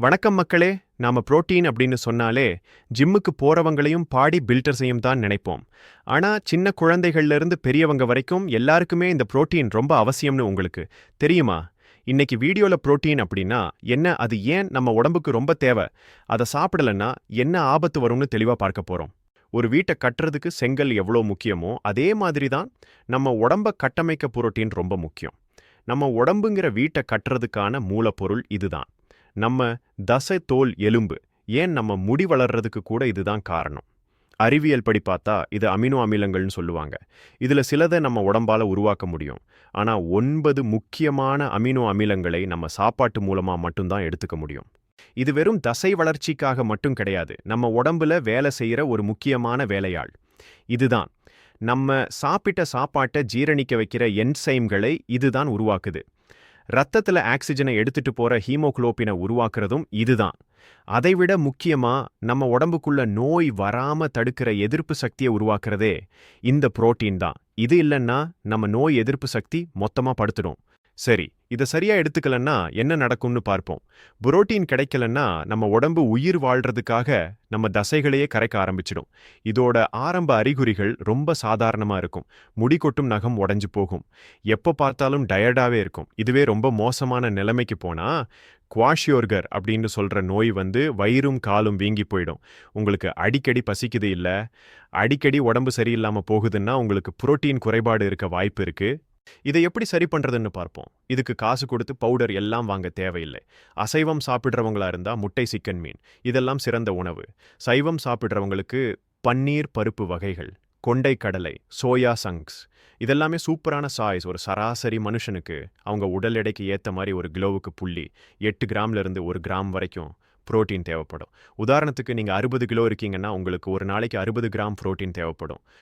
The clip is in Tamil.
வணக்கம் மக்களே நாம புரோட்டீன் அப்படின்னு சொன்னாலே ஜிம்முக்கு போறவங்களையும் பாடி பில்டர்ஸையும் தான் நினைப்போம். ஆனா சின்ன குழந்தைகள்ல இருந்து பெரியவங்க வரைக்கும் எல்லாருக்குமே இந்த புரோட்டீன் ரொம்ப அவசியம்னு உங்களுக்கு தெரியுமா? இன்னைக்கு வீடியோல புரோட்டீன் அப்படின்னா என்ன அது ஏன் நம்ம உடம்புக்கு ரொம்ப தேவை? அதை சாப்பிடலன்னா என்ன ஆபத்து வரும்னு தெளிவா பார்க்க போறோம். ஒரு வீட்டை கட்டுறதுக்கு செங்கல் எவ்வளோ முக்கியமோ அதே மாதிரி தான் நம்ம உடம்ப கட்டமைக்க புரோட்டீன் ரொம்ப முக்கியம். நம்ம உடம்புங்கிற வீட்டை கட்டுறதுக்கான மூலப்பொருள் இதுதான். நம்ம தசை தோல் எலும்பு ஏன் நம்ம முடி வளர்றதுக்கு கூட இதுதான் காரணம். அறிவியல் படி பார்த்தா இது அமினோ அமிலங்கள்னு சொல்லுவாங்க. இதுல சிலதை நம்ம உடம்பால உருவாக்க முடியும். ஆனா ஒன்பது முக்கியமான அமினோ அமிலங்களை நம்ம சாப்பாட்டு மூலமா மட்டும்தான் எடுத்துக்க முடியும். இது வெறும் தசை வளர்ச்சிக்காக மட்டும் கிடையாது. நம்ம உடம்புல வேலை செய்யற ஒரு முக்கியமான வேலையாள். இதுதான். நம்ம சாப்பிட்ட சாப்பாட்டை ஜீரணிக்க வைக்கிற என்சைம்களை இதுதான் உருவாக்குது. ரத்தத்துல ஆக்சிஜனை எடுத்துட்டு போற ஹீமோக்ளோபினை உருவாக்குறதும் இதுதான். அதைவிட முக்கியமா நம்ம உடம்புக்குள்ள நோய் வராம தடுக்கிற எதிர்ப்பு சக்தியை உருவாக்குறதே இந்த புரோட்டீன் தான். இது இல்லைன்னா நம்ம நோய் எதிர்ப்பு சக்தி மொத்தமா படுத்துடும். சரி இதை சரியா எடுத்துக்கலன்னா என்ன நடக்கும்னு பார்ப்போம். புரோட்டீன் கிடைக்கலன்னா நம்ம உடம்பு உயிர் வாழ்றதுக்காக நம்ம தசைகளையே கரைக்க ஆரம்பிச்சிடும். இதோட ஆரம்ப அறிகுறிகள் ரொம்ப சாதாரணமா இருக்கும். முடி கொட்டும் நகம் உடைஞ்சு போகும். எப்போ பார்த்தாலும் டயர்டாவே இருக்கும். இதுவே ரொம்ப மோசமான நிலைமைக்கு போனா குவாஷியோர்கர் அப்படின்னு சொல்ற நோய் வந்து வயிறும் காலும் வீங்கி போயிடும். உங்களுக்கு அடிக்கடி பசிக்குது இல்ல அடிக்கடி உடம்பு சரியில்லாம போகுதுன்னா உங்களுக்கு புரோட்டீன் குறைபாடு இருக்க வாய்ப்பு இருக்கு. இதை எப்படி சரி பண்றதுன்னு பார்ப்போம். இதுக்கு காசு கொடுத்து பவுடர் எல்லாம் வாங்க தேவையில்லை. அசைவம் சாப்பிட்றவங்களா இருந்தா முட்டை சிக்கன் மீன். இதெல்லாம் சிறந்த உணவு. சைவம் சாப்பிட்றவங்களுக்கு பன்னீர் பருப்பு வகைகள் கொண்டை கடலை சோயா சங்க்ஸ். இதெல்லாமே சூப்பரான சாய்ஸ் ஒரு சராசரி மனுஷனுக்கு அவங்க உடல் எடைக்கு ஏற்ற மாதிரி ஒரு கிலோவுக்கு புள்ளி எட்டு கிராம்ல இருந்து ஒரு கிராம் வரைக்கும் புரோட்டீன் தேவைப்படும். உதாரணத்துக்கு நீங்கள் அறுபது கிலோ இருக்கீங்கன்னா உங்களுக்கு ஒரு நாளைக்கு அறுபது கிராம் புரோட்டீன் தேவைப்படும்.